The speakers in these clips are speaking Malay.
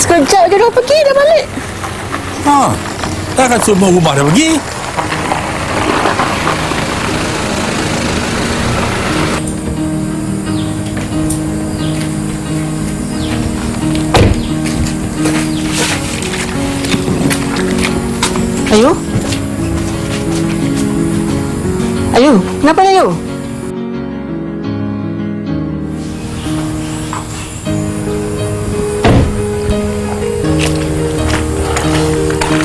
Sekejap je dah pergi, dah balik. Ha, takkan semua rumah dah pergi? Ayu? Ayu, kenapa Ayu?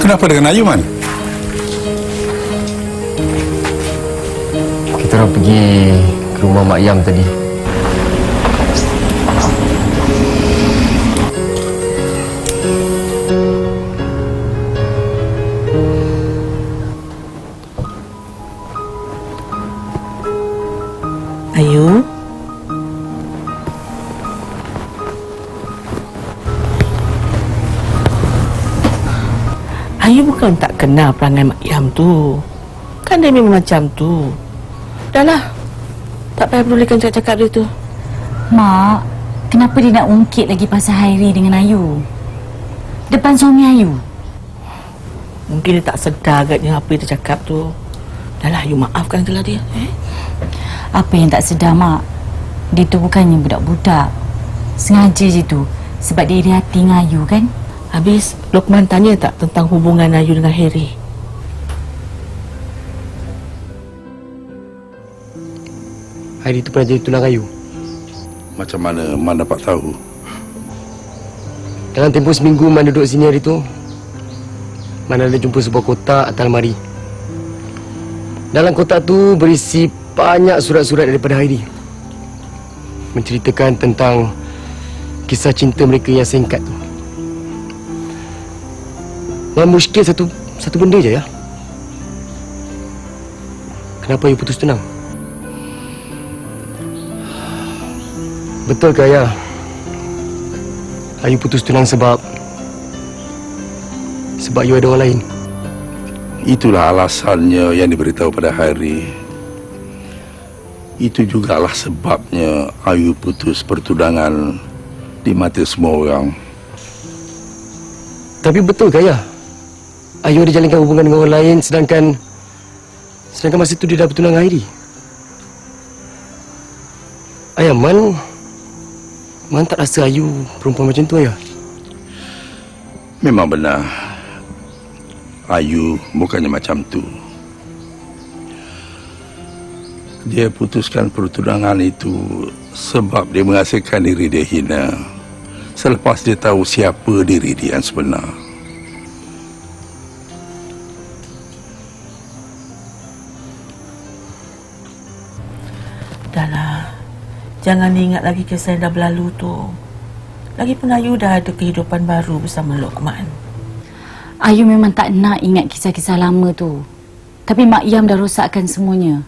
Kenapa dengan Ayuman? Kita orang pergi ke rumah Mak Yam tadi. Ayu? Ayu bukan tak kenal perangai Mak Yam tu. Kan dia memang macam tu. Dah lah. Tak payah pedulikan cakap-cakap dia tu. Mak, kenapa dia nak ungkit lagi pasal Hairi dengan Ayu? Depan suami Ayu. Mungkin dia tak sedar agaknya apa yang dia cakap tu. Dah lah, Ayu maafkan je lah dia. Eh? Apa yang tak sedar, Mak? Dia tu bukannya budak-budak. Sengaja je tu. Sebab dia iri hati dengan Ayu, kan? Habis, Lokman tanya tak tentang hubungan Ayu dengan Harry? Hari tu pernah jadi tulang kayu. Macam mana Man dapat tahu? Dalam tempoh seminggu Man duduk sini hari tu, Man ada jumpa sebuah kotak atas almari. Dalam kotak tu berisi banyak surat-surat daripada Hairi. Menceritakan tentang kisah cinta mereka yang singkat tu. Man muskil satu satu benda je ya. Kenapa you putus tunang? Betul ke ayah? Ayu putus tunang sebab sebab you ada orang lain. Itulah alasannya yang diberitahu pada hari. Itu jugalah sebabnya Ayu putus pertundangan di mata semua orang. Tapi betul ke ayah? Ayu ada jalinkan hubungan dengan orang lain sedangkan sedangkan masa itu dia dah bertunang dengan Hairi. Ayah, Man Man tak rasa Ayu perempuan macam tu ayah? Memang benar. Ayu bukannya macam tu. Dia putuskan pertunangan itu sebab dia merasakan diri dia hina. Selepas dia tahu siapa diri dia yang sebenar. Dah lah. Jangan ingat lagi kisah yang dah berlalu tu. Lagipun Ayu dah ada kehidupan baru bersama Lokman. Ayu memang tak nak ingat kisah-kisah lama tu. Tapi Mak Yam dah rosakkan semuanya.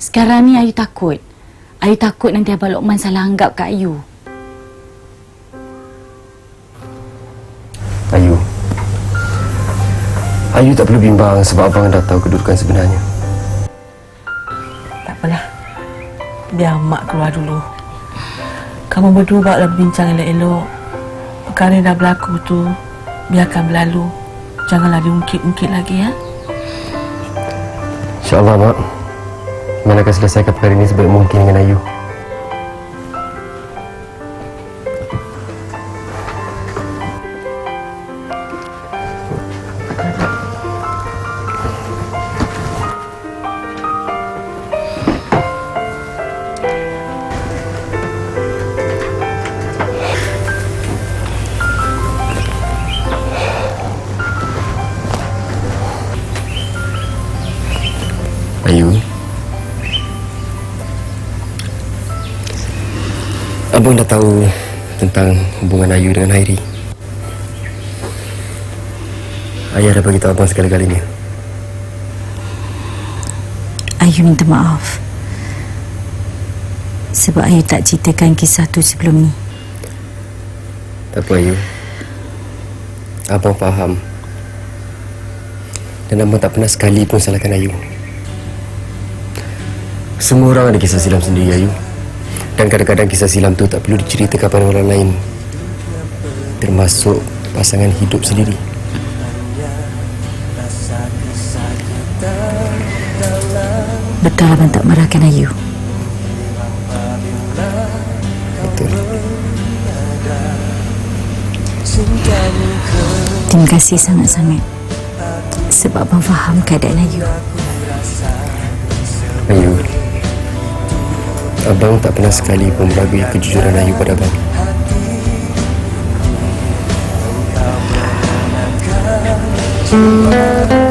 Sekarang ni Ayu takut. Ayu takut nanti Abang Lokman salah anggap kat Ayu. Ayu. Ayu tak perlu bimbang sebab abang dah tahu kedudukan sebenarnya. Biar Mak keluar dulu. Kamu berdua bawalah berbincang elok-elok. Perkara yang dah berlaku tu, biarkan berlalu. Janganlah diungkit-ungkit lagi, ya. InsyaAllah, Mak. Man akan selesaikan perkara ini sebaik mungkin dengan Ayu. Ayu. Abang dah tahu tentang hubungan Ayu dengan Hairi. Ayah dah bagi tahu abang segala-galanya. Ayu minta maaf. Sebab Ayu tak ceritakan kisah tu sebelum ni. Tak apa Ayu. Abang faham. Dan abang tak pernah sekali pun salahkan Ayu. Semua orang ada kisah silam sendiri Ayu. Dan kadang-kadang kisah silam tu tak perlu diceritakan pada orang lain. termasuk pasangan hidup sendiri. Betul abang tak marahkan Ayu. Betul. Terima kasih sangat-sangat. Sebab abang faham keadaan Ayu. Ayu. Abang tak pernah sekali pun meragui kejujuran Ayu pada abang. Thank